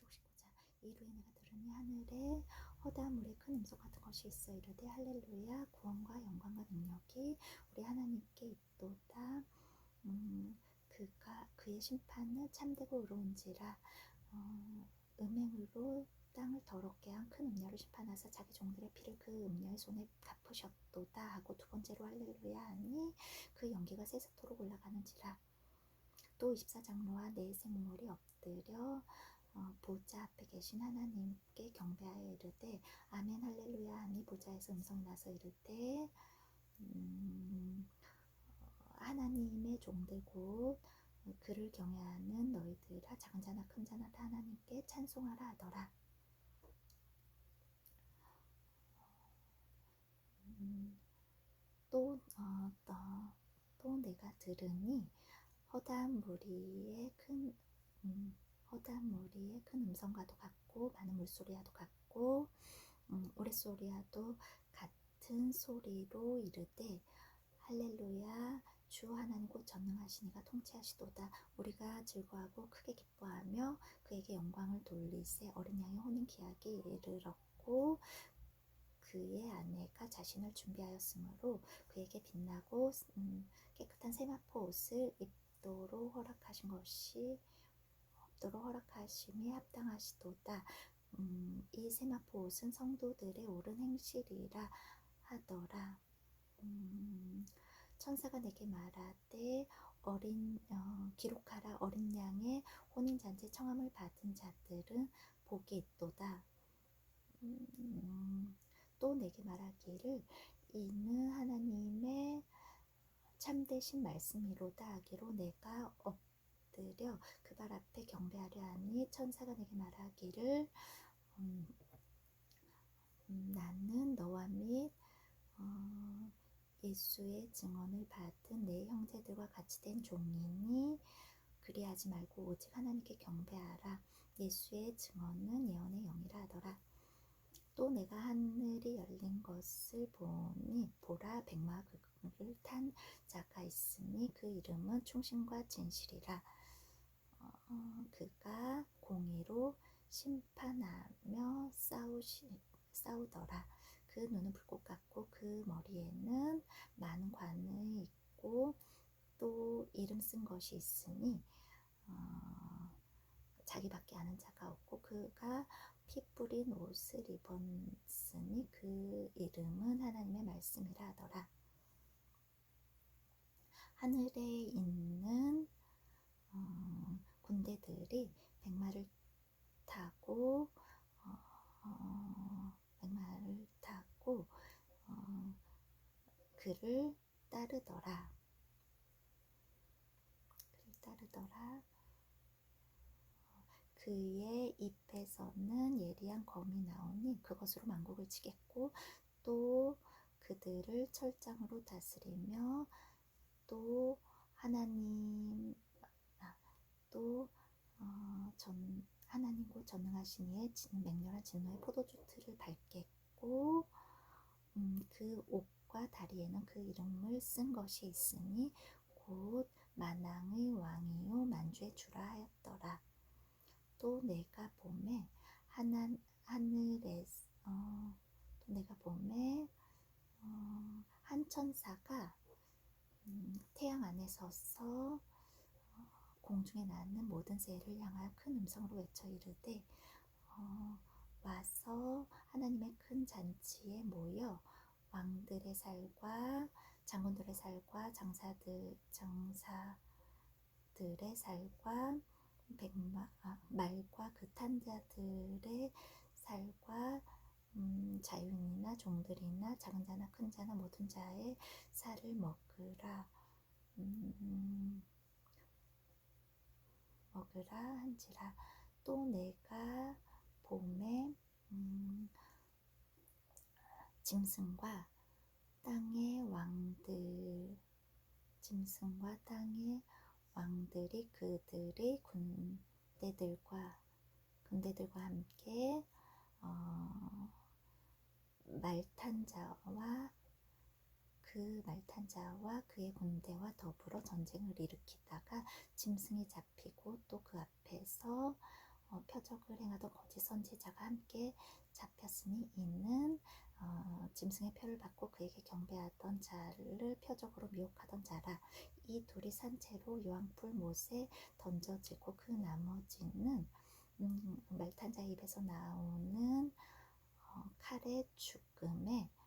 69자 이루에 내가 들으니 하늘에 허다한 물에 큰 음성 같은 것이 있어 이르되 할렐루야. 구원과 영광과 능력이 우리 하나님께 있도다. 음, 그가 그의 심판은 참되고 의로운지라. 어, 음행으로 땅을 더럽게 한 큰 음녀를 심판하사 자기 종들의 피를 그 음녀의 손에 갚으셨도다 하고 두 번째로 할렐루야 하니 그 연기가 세세토록 올라가는지라. 또 24장로와 네 생물이 엎드려 어, 보좌 앞에 계신 하나님께 경배하여 이르되 아멘 할렐루야 하니 보좌에서 음성 나서 이르되 음, 어, 하나님의 곧 그를 경외하는 너희들아 작은 자나 큰 자나 다 하나님께 찬송하라 하더라. 음, 또, 어, 또, 또 내가 들으니 허다한 무리의 큰 음, 허다한 무리의 큰 음성과도 같고 많은 물소리와도 같고 음, 우레소리와도 같은 소리로 이르되 할렐루야 주 하나님 곧 전능하시니가 통치하시도다. 우리가 즐거워하고 크게 기뻐하며 그에게 영광을 돌리세 어린 양의 혼인 기약이 이르렀고 그의 아내가 자신을 준비하였으므로 그에게 빛나고 음, 깨끗한 세마포 옷을 입도록 허락하신 것이 없도록 허락하심이 합당하시도다. 음, 이 세마포 옷은 성도들의 옳은 행실이라 하더라. 음, 천사가 내게 말하되 어린 어, 기록하라 어린 양의 혼인 잔치 청함을 받은 자들은 복이 있도다. 음, 또 내게 말하기를 이는 하나님의 참되신 말씀이로다 하기로 내가 엎 드려 그 발 앞에 경배하려 하니 천사가 내게 말하기를 음, 음, 나는 너와 및 어, 예수의 증언을 받은 내 형제들과 같이 된 종이니 그리하지 말고 오직 하나님께 경배하라. 예수의 증언은 예언의 영이라 하더라. 또 내가 하늘이 열린 것을 보니 보라 백마 그를 탄 자가 있으니 그 이름은 충신과 진실이라 어, 그가 공의로 심판하며 싸우시, 싸우더라 그 눈은 불꽃 같고 그 머리에는 많은 관이 있고 또 이름 쓴 것이 있으니 어, 자기밖에 아는 자가 없고 그가 피 뿌린 옷을 입었으니 그 이름은 하나님의 말씀이라 하더라. 하늘에 있는 어, 군대들이 백마를 타고 어, 어, 백마를 타고 어, 그를 따르더라. 그를 따르더라. 그의 입에서는 예리한 검이 나오니 그것으로 만국을 치겠고 또 그들을 철장으로 다스리며 또 하나님 아, 또 어, 전, 하나님 곧 전능하신 이의 맹렬한 진노의 포도주 틀을 밟겠고 음, 그 옥과 다리에는 그 이름을 쓴 것이 있으니 곧 만왕의 왕이요 만주의 주라 하였더라. 또 내가 봄에 하나, 하늘에 어, 또 내가 봄에 어, 한 천사가 음, 태양 안에 서서 어, 공중에 나는 모든 새를 향하여 큰 음성으로 외쳐 이르되 어, 와서 하나님의 큰 잔치에 모여 왕들의 살과 장군들의 살과 장사들 장사들의 살과 백마, 아, 말과 그 탄 자들의 살과 음, 자유인이나 종들이나 작은 자나 큰 자나 모든 자의 살을 먹으라 음, 먹으라 한지라. 또 내가 봄에 음, 짐승과 땅의 왕들 짐승과 땅의 왕들이 그들의 군대들과 군대들과 함께 어, 말탄 자와 그 말탄 자와 그의 군대와 더불어 전쟁을 일으키다가 짐승이 잡히고 또 그 앞에서 어, 표적을 행하던 거짓 선지자가 함께 잡혔으니 이는 어, 짐승의 표를 받고 그에게 경배하던 자를 표적으로 미혹하던 자라. 이 둘이 산채로 요한풀 못에 던져지고 그 나머지는 음, 말탄 자 입에서 나오는 어, 칼의 죽음에 어,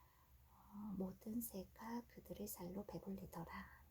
모든 새가 그들의 살로 배불리더라.